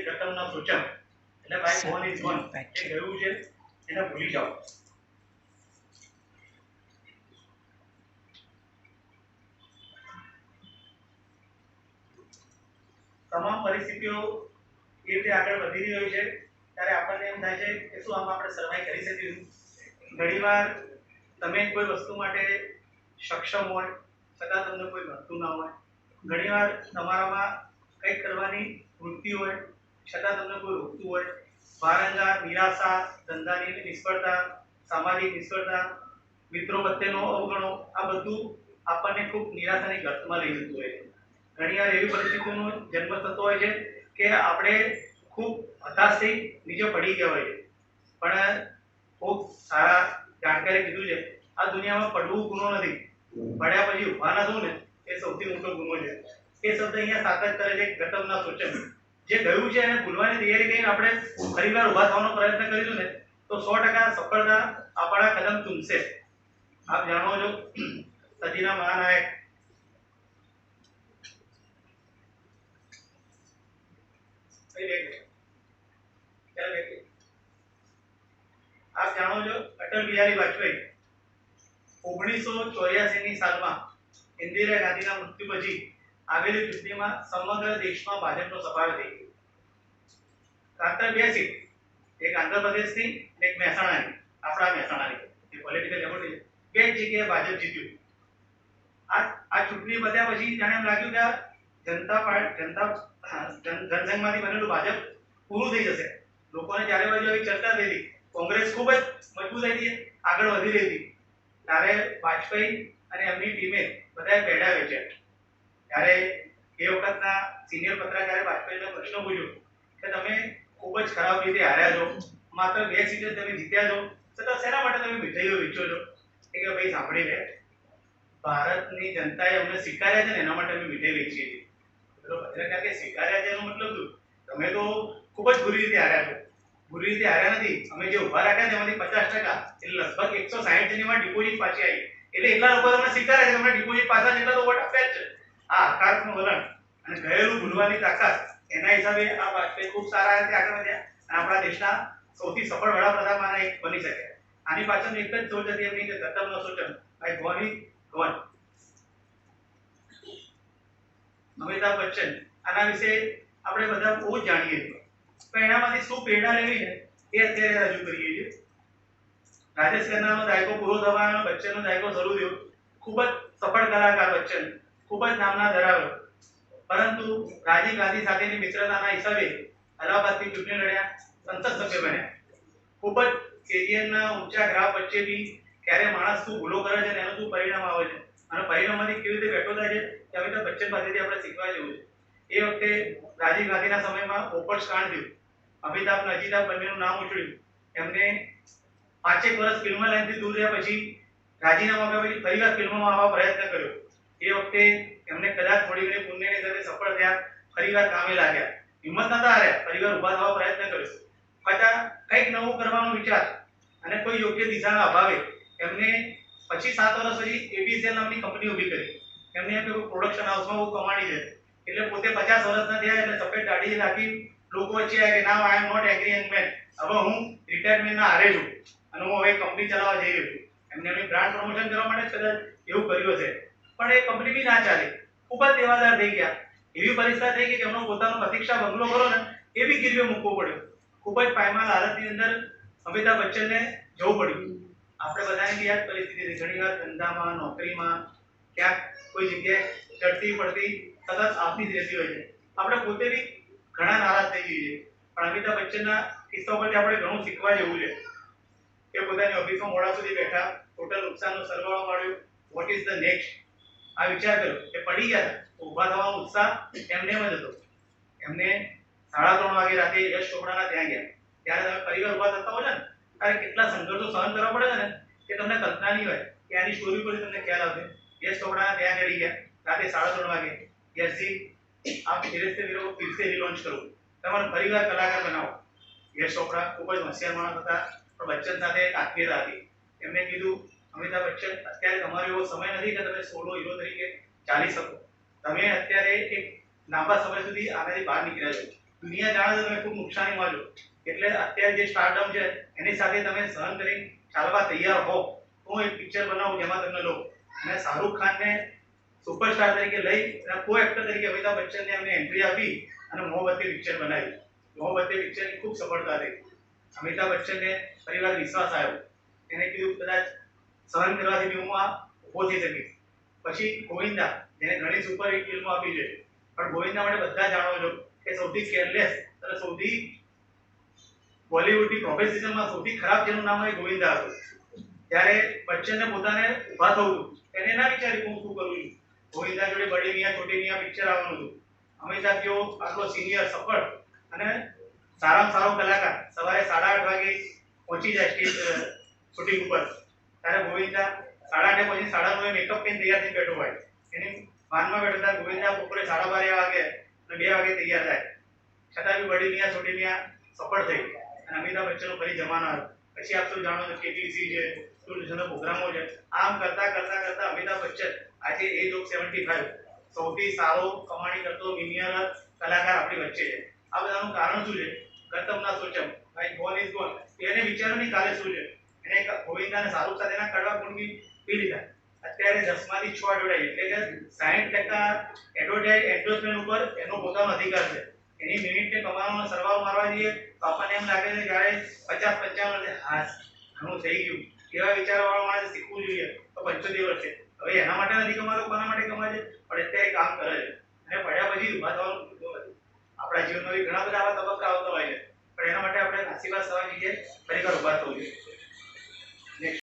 ગતમના સૂચન એટલે ભાઈ વન ઇઝ વન એ ગયું છે? એને ભૂલી જાઓ. તમામ પરિસ્થિતિઓ એ રીતે આગળ વધી રહી હોય છે. ત્યારે આપણને એમ થાય છે કે શું આમ આપણે સર્વાઈવ કરી શકીશું ઘણીવાર તમે કોઈ વસ્તુ માટે સક્ષમ હોય છતાં તમને કોઈ મળતું ના હોય. ઘણીવાર તમારામાં કંઈક કરવાની વૃત્તિ હોય છતાં તમને કોઈ રોકતું હોય, વારંવાર નિરાશા, ધંધાની નિષ્ફળતા, સામાજિક નિષ્ફળતા, મિત્રો પ્રત્યેનો અવગણો, આ બધું આપણને ખૂબ નિરાશાની ગર્તમાં લઈ જતું હોય છે. ઘણીવાર એવી પરિસ્થિતિનો જન્મ થતો હોય છે કે આપણે ખૂબ હતાશ થઈ નીચે પડી ગયા હોય છે. પણ ખૂબ સારા જાણકારે કીધું છે. આ દુનિયામાં પડવું ગુનો નથી. પડ્યા પછી ઊભા ના થવું ને, એ સૌથી મોટો ગુનો છે. એ શબ્દ અહીંયા સાતત કરે છે ગતમના સૂચન જે ગયું છે એને ભૂલવાની તૈયારી કરીને આપણે ફરીવાર ઊભા થવાનો પ્રયત્ન કરીશું ને, તો સો ટકા સફળતા આપણા કદમ ચૂમશે. આપ જાણો છો, સજીના મહાનાયક? આપ જાણો છો, અટલ બિહારી વાજપેયી ઓગણીસો ચોર્યાસી ની સાલમાં ઇન્દિરા ગાંધીના મૃત્યુ પછી આવેલી ચૂંટણીમાં સમગ્ર દેશમાં ભાજપનો સફાળો થઈ ગયો માત્ર બે સીટ એક આંધ્રપ્રદેશની અને એક મહેસાણાની આપણા મહેસાણાની જે પોલિટિકલ લેવલ બે જગ્યાએ ભાજપ જીત્યું. આ ચૂંટણી પત્યા પછી જાણે એમ લાગ્યું કે જનતા પાર્ટી, જનતા જનસંઘમાંથી બનેલું ભાજપ પૂરું થઈ જશે. લોકોને ચારે બાજુ આવી ચર્ચા હતી કોંગ્રેસ ખૂબ જ મજબૂત હતી આગળ વધી રહી હતી. ત્યારે વાજપેયી અને એમની ટીમે બધાએ પેડા વેચ્યા ત્યારે એ વખતના સિનિયર પત્રકારે વાજપેયીને પ્રશ્ન પૂછ્યો કે તમે ખૂબ જ ખરાબ રીતે હાર્યા છો, માત્ર બે સીટે તમે જીત્યા છો, છતાં શેના માટે તમે મીઠાઈઓ વેચો છો? એ કે ભાઈ સાંભળી લે, ભારતની જનતાએ અમને સ્વીકાર્યા છે ને એના માટે અમે મીઠાઈ વેચીએ છીએ. પેલો પત્રકાર કે સ્વીકાર્યા છે એનો મતલબ શું? તમે તો ખૂબ જ બુરી રીતે હાર્યા છો. બુરી રીતે હાર્યા નથી. અમે જે ઊભા રાખ્યા છે એમાંથી પચાસ ટકા, એટલે લગભગ એકસો સાહીઠ જણીમાં ડિપોઝિટ પાછી આવી. એટલે એટલા લોકો તમને સ્વીકારે છે, તમને ડિપોઝિટ પાછા જેટલા તો વોટ આપ્યા જ છે. આ આકારનું વલણ અને ગયેલું ભૂલવાની તાકાત, એના હિસાબે આ વાજપેયી ખૂબ સારા રીતે આગળ વધ્યા અને આપણા દેશના સૌથી સફળ વડાપ્રધાનમાંના એક બની શક્યા. આની પાછળ એક જ સોચ હતી એમની કે ગતમનો સૂચન bygone is gone Amitabh Bachchan, આના વિશે આપણે બધા બહુ જાણીએ છીએ. પણ એનામાંથી શું પ્રેરણા લેવી છે એ અત્યારે રજૂ કરીએ છીએ. રાજેશ ખન્નાનો દાયકો પૂરો થવાનો, બચ્ચનનો દાયકો શરૂ થયો. ખૂબ જ સફળ કલાકાર બચ્ચન. ખૂબ જ નામના ધરાવ્યો પરંતુ રાજીવ ગાંધી સાથેની મિત્રતાના હિસાબે અલ્હાબાદથી ચૂંટણી લડ્યા, સંસદ સભ્ય બન્યા. ખૂબ જ કેજીએનના ઊંચા ગ્રાફ વચ્ચે બી ક્યારે માણસ શું ભૂલો કરે છે અને એનું શું પરિણામ આવે છે? અને પરિણામમાંથી કેવી રીતે બેઠો થાય છે તે અમિતાભ બચ્ચન પાસેથી આપણે શીખવા જેવું છે. એ વખતે રાજીવ ગાંધીના સમયમાં પોપટ કાંડ થયું. અમિતાભ અને અજીતાભ બંનેનું નામ ઉછળ્યું. એમને પાંચેક વર્ષ ફિલ્મ લાઈનથી દૂર રહ્યા પછી રાજીનામા આપ્યા પછી ફરીવાર ફિલ્મોમાં આવવા પ્રયત્ન કર્યો. એ વખતે એમને કદાચ થોડી ઘણી પુણ્યની સાથે સફળ થયા ફરીવાર કામે લાગ્યા. હિંમત નતા હાર્યા ફરીવાર ઊભા થવા પ્રયત્ન કર્યો. પાછા કંઈક નવું કરવાનો વિચાર અને કોઈ યોગ્ય દિશાના અભાવે, એમને પછી સાત વર્ષ પછી એબીસીએલ નામની કંપની ઊભી કરી. એમને એમ કે પ્રોડક્શન હાઉસમાં બહુ કમાણી છે. એટલે પોતે પચાસ વર્ષના થયા એટલે સફેદ દાઢી રાખી લોકો વચ્ચે આવ્યા કે, ના I am not agree young man હવે હું રિટાયરમેન્ટના હારે છું. અને હું હવે કંપની ચલાવવા જઈ રહ્યો છું. એમને એમની બ્રાન્ડ પ્રમોશન કરવા માટે કદાચ એવું કર્યું હશે. પણ એ કંપની બી ના ચાલે. ખૂબ જ દેવાદાર થઈ ગયા. એવી પરિસ્થિતિ થઈ ગઈ કે એમનો પોતાનો પ્રતિક્ષા બંગલો કરો ને, એ બી ગીરવે મૂકવો પડ્યો. ખૂબ જ પાયમાલ હાલતની અંદર અમિતાભ બચ્ચનને જવું પડ્યું. આપણે બધાને બી યાદ પરિસ્થિતિ હતી ઘણી વાર ધંધામાં, નોકરીમાં, ક્યાંક કોઈ જગ્યાએ ચડતી પડતી સતત આવતી જ રહેતી હોય છે. આપણે પોતે બી ઘણા નારાજ થઈ જઈએ છે પણ અમિતાભ બચ્ચનના કિસ્સા પરથી આપણે ઘણું શીખવા જેવું છે કે પોતાની ઓફિસમાં મોડા સુધી બેઠા ટોટલ નુકસાનનો સરવાળો મળ્યો વોટ ઇઝ ધ નેક્સ્ટ આ વિચાર કર્યો કે પડી ગયા તો ઊભા થવાનો ઉત્સાહ એમને એમ જ હતો. એમને સાડા ત્રણ વાગે રાતે યશ ચોપડાના ત્યાં ગયા. ત્યારે તમે પરિવાર ઊભા થતા હોય ને ત્યારે કેટલા સંઘર્ષો સહન કરવા પડે છે ને, કે તમને કલ્પના નહીં હોય કે આની સ્ટોરી પર તમને ખ્યાલ આવશે. યશ ચોપડાના ત્યાં ગળી ગયા, રાતે સાડા ત્રણ વાગે. યશજી આપ ધીરે વિરો ફિરસે રિલોન્ચ કરો. તમારો પરિવાર કલાકાર બનાવો. યશ ચોપડા ખૂબ જ હોશિયાર માણસ હતા, પણ બચ્ચન સાથે એક આત્મીયતા હતી. એમને કીધું અમિતાભ બચ્ચન, અત્યારે તમારો એવો સમય નથી કે તમે સોલો હીરો તરીકે ચાલી શકો. તમે અત્યારે એક લાંબા સમય સુધી આનાથી બહાર નીકળ્યા છો. દુનિયા જાણે તમે ખૂબ નુકસાનીમાં છો એટલે અત્યારે જે સ્ટાર્ટઅપ છે, એની સાથે તમે સહન કરી ચાલવા તૈયાર હો. હું એક પિક્ચર બનાવું જેમાં તમને લો. અને શાહરૂખ ખાનને સુપરસ્ટાર તરીકે લઈ અને કો એક્ટર તરીકે અમિતાભ બચ્ચનને અમને એન્ટ્રી આપી અને મોહબત્તી પિક્ચર બનાવી મોહબત્તી પિક્ચરની ખૂબ સફળતા થઈ. અમિતાભ બચ્ચનને પરિવાર વિશ્વાસ આવ્યો. એને કીધું, કદાચ સહન કરવાથી હું આ ઊભો થઈ શકીશ પછી ગોવિંદા, જેને ઘણી સુપરહિટ ફિલ્મો આપી છે. પણ ગોવિંદા માટે બધા જાણો છો કે સૌથી કેરલેસ અને સૌથી બોલિવૂડની કોમ્પિટિશનમાં સૌથી ખરાબ જેનું નામ હોય ગોવિંદા હતું. ત્યારે બચ્ચનને પોતાને ઊભા થવું એને ના વિચારી હું શું કરું છું. ગોવિંદા જોડે બડી મિયા છોટી મિયા પિક્ચર આવવાનું હતું. અમિતાભ જેવો આટલો સિનિયર સફળ અને સારામાં સારો કલાકાર સવારે સાડા આઠ વાગે પહોંચી જાય સ્ટેજ શૂટિંગ ઉપર. ત્યારે ગોવિંદા સાડા આઠે પછી સાડા નવે મેકઅપ કરીને તૈયાર થઈ બેઠો હોય. એની વાનમાં બેઠો ત્યારે ગોવિંદા બપોરે સાડા બારે વાગે અને બે વાગે તૈયાર થાય. છતાં બી વડી મિયા છોટી મિયા સફળ થઈ. અને અમિતાભ બચ્ચનનો ફરી જમાનો આવ્યો. પછી આપ સૌ જાણો છો કેટીસી છે દૂરદર્શનના પ્રોગ્રામો છે. આમ કરતા કરતા કરતા અમિતાભ બચ્ચન આજે એજ ઓફ સેવન્ટી ફાઈવ સૌથી સારો કમાણી કરતો વિનિયર કલાકાર આપણી વચ્ચે છે. આ બધાનું કારણ શું છે? ગતમ ના સોચમ. ભાઈ ગોન ઇઝ ગોન એને વિચારો નહીં કાલે શું છે? એને ગોવિંદાને સારું સાથે સાથેના કડવા ગુણ બી પી લીધા. અત્યારે દસમાંથી છ એડવર્ટાઇઝ એટલે કે સાહીઠ ટકા એડવર્ટાઇઝ એડવર્ટમેન્ટ ઉપર એનો પોતાનો અધિકાર છે. એની મિનિટને કમાવાનો, સરવાળો મારવા જઈએ તો આપણને એમ લાગે છે જ્યારે પચાસ પંચાવન હા ઘણું થઈ ગયું. એવા વિચારવાળો માણસે શીખવું જોઈએ. તો પંચોતેર વર્ષે. હવે એના માટે નથી કમાતો, કોના માટે કમાય છે પણ